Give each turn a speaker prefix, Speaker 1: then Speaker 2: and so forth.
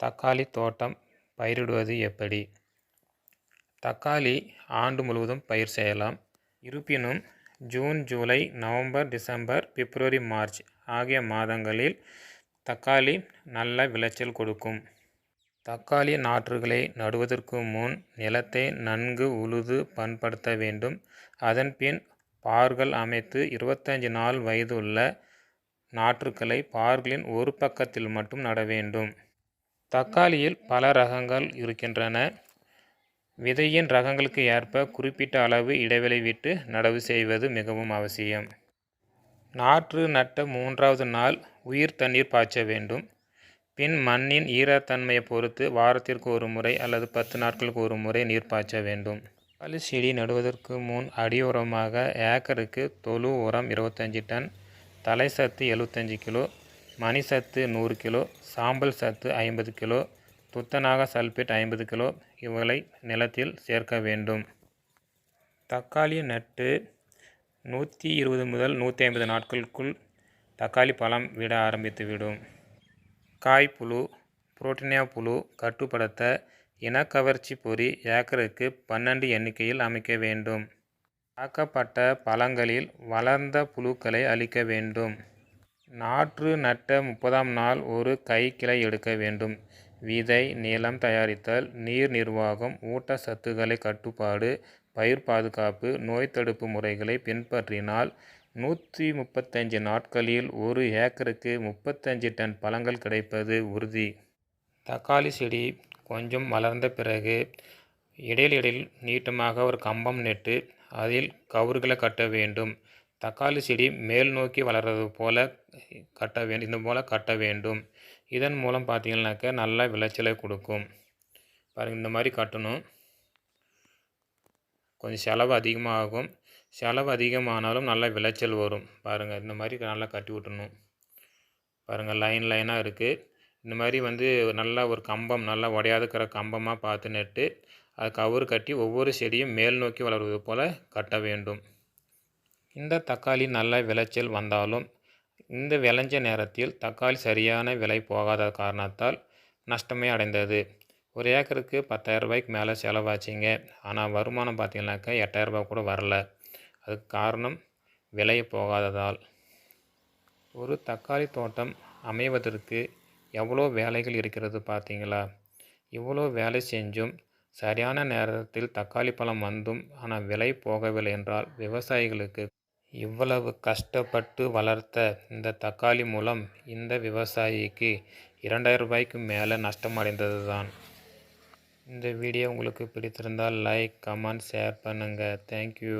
Speaker 1: தக்காளி தோட்டம் பயிரிடுவது எப்படி? தக்காளி ஆண்டு முழுவதும் பயிர் செய்யலாம். இருப்பினும் ஜூன் ஜூலை நவம்பர் டிசம்பர் பிப்ரவரி மார்ச் ஆகிய மாதங்களில் தக்காளி நல்ல விளைச்சல் கொடுக்கும். தக்காளி நாற்றுகளை நடுவதற்கு முன் நிலத்தை நன்கு உழுது பண்படுத்த வேண்டும். அதன்பின் பார்கள் அமைத்து இருபத்தஞ்சி நாள் வயதுள்ள நாற்றுக்களை பார்களின் ஒரு பக்கத்தில் மட்டும் நட வேண்டும். தக்காளியில் பல ரகங்கள் இருக்கின்றன. விதையின் ரகங்களுக்கு ஏற்ப குறிப்பிட்ட அளவு இடைவெளி விட்டு நடவு செய்வது மிகவும் அவசியம். நாற்று நட்ட மூன்றாவது நாள் உயிர் தண்ணீர் பாய்ச்ச வேண்டும். பின் மண்ணின் ஈரத்தன்மையை பொறுத்து வாரத்திற்கு ஒரு முறை அல்லது பத்து நாட்களுக்கு ஒரு முறை நீர் பாய்ச்ச வேண்டும். பழு செடி நடுவதற்கு முன் அடியுரமாக ஏக்கருக்கு தொழு உரம் இருபத்தஞ்சி டன் தலை சத்து எழுபத்தஞ்சி கிலோ மணி சத்து நூறு கிலோ சாம்பல் சத்து ஐம்பது கிலோ துத்தநாக சல்பேட் ஐம்பது கிலோ இவைகளை நிலத்தில் சேர்க்க வேண்டும். தக்காளி நட்டு நூற்றி இருபது முதல் நூற்றி ஐம்பது நாட்களுக்குள் தக்காளி பழம் விட ஆரம்பித்துவிடும் காய்ப்புழு புரோட்டினியா புழு கட்டுப்படுத்த இனக்கவர்ச்சி பொறி ஏக்கருக்கு பன்னெண்டு எண்ணிக்கையில் அமைக்க வேண்டும். தாக்கப்பட்ட பழங்களில் வளர்ந்த புழுக்களை அழிக்க வேண்டும். நாற்று நட்ட முப்பதாம் நாள் ஒரு கை கிளை எடுக்க வேண்டும். விதை நிலம் தயாரித்தல் நீர் நிர்வாகம் ஊட்டச்சத்துக்களை கட்டுப்பாடு பயிர் பாதுகாப்பு நோய் தடுப்பு முறைகளை பின்பற்றினால் நூற்றி முப்பத்தஞ்சு நாட்களில் ஒரு ஏக்கருக்கு முப்பத்தஞ்சு டன் பழங்கள் கிடைப்பது உறுதி. தக்காளி செடி கொஞ்சம் வளர்ந்த பிறகு இடையில் இடையில் நீட்டமாக ஒரு கம்பம் நெட்டு அதில் கவுறுகளை கட்ட வேண்டும். தக்காளி செடி மேல் நோக்கி வளர்றது போல் கட்ட வேண்டும் இந்த போல் கட்ட வேண்டும். இதன் மூலம் பார்த்தீங்கன்னாக்க நல்ல விளைச்சலை கொடுக்கும். பாருங்கள் இந்த மாதிரி கட்டணும். கொஞ்சம் செலவு அதிகமாகும். செலவு அதிகமானாலும் நல்ல விளைச்சல் வரும். பாருங்கள் இந்த மாதிரி நல்லா கட்டி விட்டணும். பாருங்கள் லைன் லைனாக இருக்குது இந்த மாதிரி வந்து நல்லா ஒரு கம்பம் நல்லா உடையாதுக்கிற கம்பமாக பார்த்து நட்டு அது கவுறு கட்டி ஒவ்வொரு செடியும் மேல் நோக்கி வளர்வது போல் கட்ட வேண்டும். இந்த தக்காளி நல்ல விளைச்சல் வந்தாலும் இந்த விளைஞ்ச நேரத்தில் தக்காளி சரியான விலை போகாத காரணத்தால் நஷ்டமே அடைந்தது. ஒரு ஏக்கருக்கு பத்தாயிரரூபாய்க்கு மேலே செலவாச்சிங்க. ஆனால் வருமானம் பார்த்தீங்கன்னாக்கா எட்டாயிரரூபா கூட வரல. அதுக்கு காரணம் விலை போகாததால். ஒரு தக்காளி தோட்டம் அமைவதற்கு எவ்வளோ வேலைகள் இருக்கிறது பார்த்தீங்களா இவ்வளோ வேலை செஞ்சும் சரியான நேரத்தில் தக்காளி பழம் வந்தும் ஆனால் விலை போகவில்லை என்றால் விவசாயிகளுக்கு இவ்வளவு கஷ்டப்பட்டு வளர்த்த இந்த தக்காளி மூலம் இந்த விவசாயிக்கு இரண்டாயிரம் ரூபாய்க்கு மேலே நஷ்டம் அடைந்தது தான் இந்த வீடியோ உங்களுக்கு பிடித்திருந்தால் லைக் கமெண்ட் ஷேர் பண்ணுங்கள் தேங்க்யூ